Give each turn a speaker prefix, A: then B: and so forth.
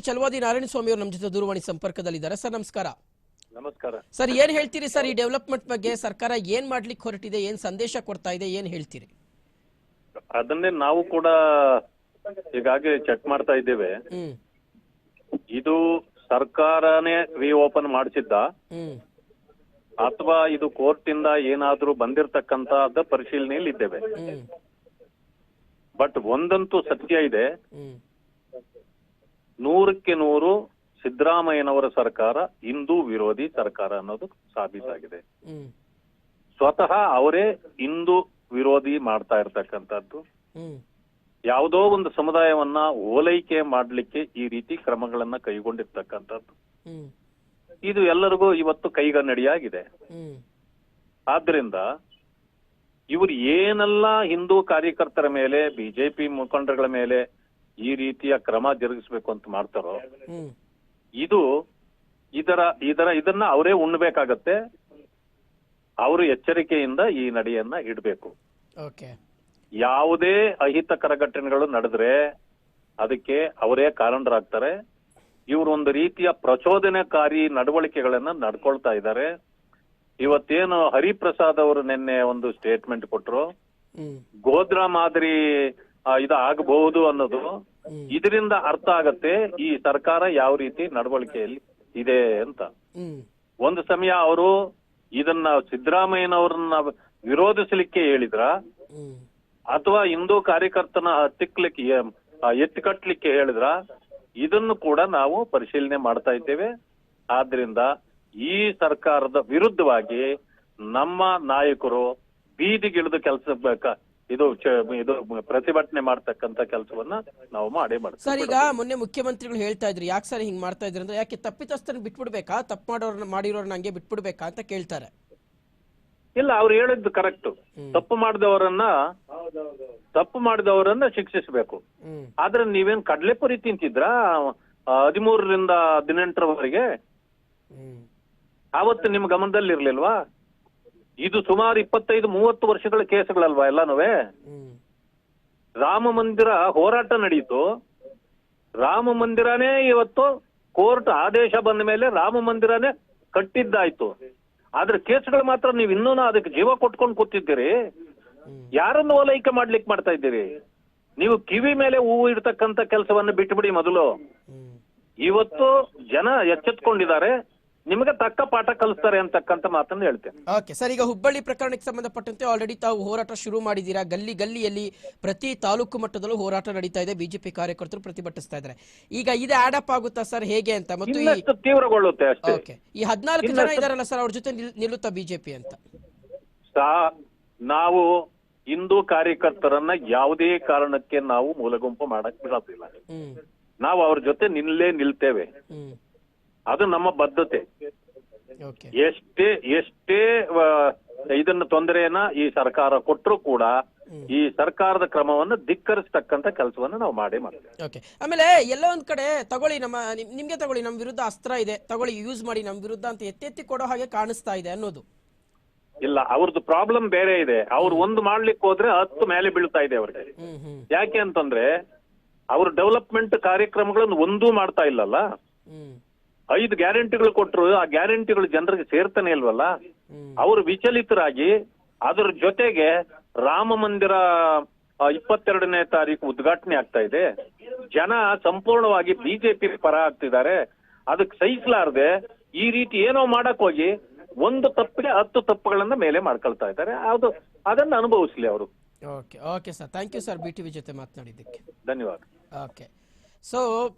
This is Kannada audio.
A: ಚಲವಾದಿ ನಾರಾಯಣಸ್ವಾಮಿ ಅವರು ನಮ್ಮ ಜೊತೆ ದೂರವಾಣಿ ಸಂಪರ್ಕದಲ್ಲಿದ್ದಾರೆ. ಸರ್ ನಮಸ್ಕಾರ.
B: ನಮಸ್ಕಾರ.
A: ಸರ್ ಏನ್ ಹೇಳ್ತೀರಿ ಸರ್ ಈ ಡೆವಲಪ್ಮೆಂಟ್ ಬಗ್ಗೆ? ಸರ್ಕಾರ ಏನ್ ಮಾಡ್ಲಿಕ್ಕೆ ಹೊರಟಿದೆ? ಏನ್ ಸಂದೇಶ ಕೊಡ್ತಾ ಇದೆ? ಏನ್ ಹೇಳ್ತೀರಿ?
B: ಅದನ್ನೇ ನಾವು ಕೂಡ ಈಗಾಗಲೇ ಚೆಕ್ ಮಾಡ್ತಾ ಇದ್ದೇವೆ.
A: ಹ್ಮ್.
B: ಇದು ಸರ್ಕಾರನೇ ರಿಓಪನ್ ಮಾಡಿಸಿದ್ದ.
A: ಹ್ಮ್.
B: ಅಥವಾ ಇದು ಕೋರ್ಟ್ ಇಂದ ಏನಾದ್ರೂ ಬಂದಿರತಕ್ಕಂತ ಪರಿಶೀಲನೆಯಲ್ಲಿ ಇದ್ದೇವೆ
A: ಹ್ಮ್.
B: ಬಟ್ ಒಂದಂತೂ ಸತ್ಯ ಇದೆ.
A: ಹ್ಮ್.
B: ನೂರಕ್ಕೆ ನೂರು ಸಿದ್ದರಾಮಯ್ಯನವರ ಸರ್ಕಾರ ಹಿಂದೂ ವಿರೋಧಿ ಸರ್ಕಾರ ಅನ್ನೋದು ಸಾಬೀತಾಗಿದೆ. ಸ್ವತಃ ಅವರೇ ಹಿಂದೂ ವಿರೋಧಿ ಮಾಡ್ತಾ ಇರ್ತಕ್ಕಂಥದ್ದು. ಯಾವುದೋ ಒಂದು ಸಮುದಾಯವನ್ನ ಓಲೈಕೆ ಮಾಡಲಿಕ್ಕೆ ಈ ರೀತಿ ಕ್ರಮಗಳನ್ನ ಕೈಗೊಂಡಿರ್ತಕ್ಕಂಥದ್ದು. ಇದು ಎಲ್ಲರಿಗೂ ಇವತ್ತು ಕೈಗನ್ನಡಿಯಾಗಿದೆ. ಆದ್ರಿಂದ ಇವರು ಏನೆಲ್ಲ ಹಿಂದೂ ಕಾರ್ಯಕರ್ತರ ಮೇಲೆ ಬಿಜೆಪಿ ಮುಖಂಡರುಗಳ ಮೇಲೆ ಈ ರೀತಿಯ ಕ್ರಮ ಜರುಗಿಸಬೇಕು ಅಂತ ಮಾಡ್ತಾರೋ? ಇದು ಇದರ ಇದರ ಇದನ್ನ ಅವರೇ ಉಣ್ಬೇಕಾಗತ್ತೆ. ಅವರು ಎಚ್ಚರಿಕೆಯಿಂದ ಈ ನಡೆಯನ್ನ ಇಡಬೇಕು. ಯಾವುದೇ ಅಹಿತಕರ ಘಟನೆಗಳು ನಡೆದ್ರೆ ಅದಕ್ಕೆ ಅವರೇ ಕಾರಣರಾಗ್ತಾರೆ ಇವರು ಒಂದು ರೀತಿಯ ಪ್ರಚೋದನಕಾರಿ ನಡವಳಿಕೆಗಳನ್ನ ನಡ್ಕೊಳ್ತಾ ಇದ್ದಾರೆ. ಇವತ್ತೇನು ಹರಿಪ್ರಸಾದ್ ಅವರು ನಿನ್ನೆ ಒಂದು ಸ್ಟೇಟ್ಮೆಂಟ್ ಕೊಟ್ರು.
A: ಗೋದ್ರಾ
B: ಗೋಧ್ರಾ ಮಾದರಿ ಇದು ಆಗಬಹುದು ಅನ್ನೋದು ಇದರಿಂದ ಅರ್ಥ ಆಗತ್ತೆ ಈ ಸರ್ಕಾರ ಯಾವ ರೀತಿ ನಡವಳಿಕೆಯಲ್ಲಿ ಇದೆ ಅಂತ. ಒಂದು ಸಮಯ ಅವರು ಇದನ್ನ ಸಿದ್ದರಾಮಯ್ಯನವರನ್ನ ವಿರೋಧಿಸಲಿಕ್ಕೆ ಹೇಳಿದ್ರ ಅಥವಾ ಹಿಂದೂ ಕಾರ್ಯಕರ್ತನ ಹತ್ತಿಕ್ಲಿಕ್ಕೆ ಎತ್ತಿಕಟ್ಲಿಕ್ಕೆ ಹೇಳಿದ್ರ ಇದನ್ನು ಕೂಡ ನಾವು ಪರಿಶೀಲನೆ ಮಾಡ್ತಾ ಇದ್ದೇವೆ. ಆದ್ರಿಂದ ಈ ಸರ್ಕಾರದ ವಿರುದ್ಧವಾಗಿ ನಮ್ಮ ನಾಯಕರು ಬೀದಿಗಿಳಿದು ಕೆಲಸ ಇದು ಇದು ಪ್ರತಿಭಟನೆ ಮಾಡ್ತಕ್ಕಂತ ಕೆಲಸವನ್ನ ನಾವು ಮಾಡೇ
A: ಸರ್ ಈಗ ಮೊನ್ನೆ ಮುಖ್ಯಮಂತ್ರಿಗಳು ಹೇಳ್ತಾ ಇದ್ರು ಯಾಕೆ ಸರ್ ಹಿಂಗ್ ಮಾಡ್ತಾ ಇದ್ರಿ ಅಂದ್ರೆ ಯಾಕೆ ತಪ್ಪಿತಸ್ಥರನ್ನ ಬಿಟ್ಬಿಡ್ಬೇಕಾ? ತಪ್ಪು ಮಾಡೋರ್ನ ಮಾಡಿರೋರ್ನ ಹಂಗೆ ಬಿಟ್ಬಿಡ್ಬೇಕಾ ಅಂತ ಕೇಳ್ತಾರೆ.
B: ಇಲ್ಲ ಅವ್ರು ಹೇಳಿದ್ದು ಕರೆಕ್ಟ್. ತಪ್ಪು ಮಾಡಿದವರನ್ನ ತಪ್ಪು ಮಾಡಿದವರನ್ನ ಶಿಕ್ಷಿಸಬೇಕು. ಆದ್ರೆ ನೀವೇನ್ ಕಡ್ಲೆಪುರಿ ತಿಂತಿದ್ರ? ಹದಿಮೂರರಿಂದ ಹದಿನೆಂಟರವರೆಗೆ?
A: ಅವತ್ತು
B: ಆವತ್ತು ನಿಮ್ ಗಮನದಲ್ಲಿ ಇರ್ಲಿಲ್ವಾ ಇದು ಸುಮಾರು ಇಪ್ಪತ್ತೈದು ಮೂವತ್ತು ವರ್ಷಗಳ ಕೇಸುಗಳಲ್ವಾ ಎಲ್ಲಾನು ರಾಮ ಮಂದಿರ ಹೋರಾಟ ನಡೀತು ರಾಮ ಮಂದಿರನೇ ಇವತ್ತು ಕೋರ್ಟ್ ಆದೇಶ ಬಂದ ಮೇಲೆ ರಾಮ ಮಂದಿರನೇ ಕಟ್ಟಿದ್ದಾಯ್ತು. ಆದ್ರೆ ಕೇಸ್ಗಳು ಮಾತ್ರ ನೀವು ಇನ್ನೂ ಅದಕ್ಕೆ ಜೀವ ಕೊಟ್ಕೊಂಡು ಕೂತಿದ್ದೀರಿ. ಯಾರನ್ನು ಓಲೈಕೆ ಮಾಡ್ಲಿಕ್ಕೆ ಮಾಡ್ತಾ ಇದ್ದೀರಿ? ನೀವು ಕಿವಿ ಮೇಲೆ ಹೂವು ಇಡ್ತಕ್ಕಂತ ಕೆಲಸವನ್ನ ಬಿಟ್ಬಿಡಿ ಮೊದಲು. ಇವತ್ತು ಜನ ಎಚ್ಚೆತ್ಕೊಂಡಿದ್ದಾರೆ. ನಿಮಗೆ ತಕ್ಕ ಪಾಠ ಕಲಿಸ್ತಾರೆ ಅಂತಕ್ಕಂತ ಮಾತನ್ನು ಹೇಳ್ತೇನೆ.
A: ಓಕೆ ಸರ್ ಈಗ ಹುಬ್ಬಳ್ಳಿ ಪ್ರಕರಣಕ್ಕೆ ಸಂಬಂಧಪಟ್ಟಂತೆ ಆಲ್ರೆಡಿ ತಾವು ಹೋರಾಟ ಶುರು ಮಾಡಿದ್ದೀರಾ? ಗಲ್ಲಿ ಗಲ್ಲಿಯಲ್ಲಿ ಪ್ರತಿ ತಾಲೂಕು ಮಟ್ಟದಲ್ಲೂ ಹೋರಾಟ ನಡೀತಾ ಇದೆ ಬಿಜೆಪಿ ಕಾರ್ಯಕರ್ತರು ಪ್ರತಿಭಟಿಸ್ತಾ ಇದ್ದಾರೆ. ಈಗ ಇದು ಅಪ್ ಆಗುತ್ತಾ ಸರ್ ಹೇಗೆ ಅಂತ? ಮತ್ತು ಈ
B: ಇನ್ನಷ್ಟು ತೀವ್ರಗೊಳ್ಳುತ್ತೆ ಅಷ್ಟೇ.
A: ಓಕೆ ಈ ಹದಿನಾಲ್ಕು ಜನ ಇದಾರಲ್ಲ ಸರ್ ಅವ್ರ ಜೊತೆ ನಿಲ್- ನಿಲ್ಲುತ್ತಾ ಬಿಜೆಪಿ ಅಂತ?
B: ಸಾ ನಾವು ಹಿಂದೂ ಕಾರ್ಯಕರ್ತರನ್ನ ಯಾವುದೇ ಕಾರಣಕ್ಕೆ ನಾವು ಮೂಲಗುಂಪು ಮಾಡಕ್ ಬಿಡೋದಿಲ್ಲ.
A: ಹ್ಮ್.
B: ನಾವು ಅವ್ರ ಜೊತೆ ನಿಲ್ಲೇ ನಿಲ್ತೇವೆ.
A: ಹ್ಮ್.
B: ಅದು ನಮ್ಮ ಬದ್ಧತೆ. ಎಷ್ಟೇ ಎಷ್ಟೇ ಇದನ್ನ ತೊಂದರೆಯನ್ನ ಈ ಸರ್ಕಾರ ಕೊಟ್ಟರು ಕೂಡ ಈ ಸರ್ಕಾರದ ಕ್ರಮವನ್ನು ಧಿಕ್ಕರಿಸತಕ್ಕಂತ ಕೆಲಸವನ್ನು ನಾವು ಮಾಡಿ ಮಾಡ್ತೇವೆ.
A: ಓಕೆ. ಆಮೇಲೆ ಎಲ್ಲ ಒಂದ್ ಕಡೆ ತಗೊಳ್ಳಿ ನಮ್ಮ ನಿಮ್- ನಿಮ್ಗೆ ತಗೊಳ್ಳಿ ನಮ್ಮ ವಿರುದ್ಧ ಅಸ್ತ್ರ ಇದೆ. ತಗೊಳ್ಳಿ ಯೂಸ್ ಮಾಡಿ ನಮ್ಮ ವಿರುದ್ಧ ಅಂತ ಎತ್ತೆತ್ತಿ ಕೊಡೋ ಹಾಗೆ ಕಾಣಿಸ್ತಾ ಇದೆ ಅನ್ನೋದು.
B: ಇಲ್ಲ ಅವ್ರದ್ದು ಪ್ರಾಬ್ಲಮ್ ಬೇರೆ ಇದೆ. ಅವ್ರು ಒಂದು ಮಾಡ್ಲಿಕ್ಕೆ ಹೋದ್ರೆ ಹತ್ತು ಮೇಲೆ ಬೀಳ್ತಾ ಇದೆ ಅವ್ರಿಗೆ. ಯಾಕೆ ಅಂತಂದ್ರೆ ಅವ್ರ ಡೆವಲಪ್ಮೆಂಟ್ ಕಾರ್ಯಕ್ರಮಗಳನ್ನು ಒಂದೂ ಮಾಡ್ತಾ ಇಲ್ಲಲ್ಲ. ಐದು ಗ್ಯಾರಂಟಿಗಳು ಕೊಟ್ಟರು ಆ ಗ್ಯಾರಂಟಿಗಳು ಜನರಿಗೆ ಸೇರ್ತಾನೆ ಇಲ್ವಲ್ಲ? ಅವರು ವಿಚಲಿತರಾಗಿ ಅದರ ಜೊತೆಗೆ ರಾಮ ಮಂದಿರ ಇಪ್ಪತ್ತೆರಡನೇ ತಾರೀಕು ಉದ್ಘಾಟನೆ ಆಗ್ತಾ ಇದೆ. ಜನ ಸಂಪೂರ್ಣವಾಗಿ ಬಿಜೆಪಿ ಪರ ಆಗ್ತಿದ್ದಾರೆ. ಅದಕ್ಕೆ ಸಹಿಸಲಾರದೆ ಈ ರೀತಿ ಏನೋ ಮಾಡಕ್ ಹೋಗಿ ಒಂದು ತಪ್ಪಿಗೆ ಹತ್ತು ತಪ್ಪುಗಳನ್ನ ಮೇಲೆ ಮಾಡ್ಕೊಳ್ತಾ ಇದ್ದಾರೆ. ಅದು ಅದನ್ನ ಅನುಭವಿಸ್ಲಿ ಅವರು.
A: Okay okay sir thank you sir B TV ಜೊತೆ ಮಾತನಾಡಿದ್ದಕ್ಕೆ.
B: ಧನ್ಯವಾದ.
A: Okay so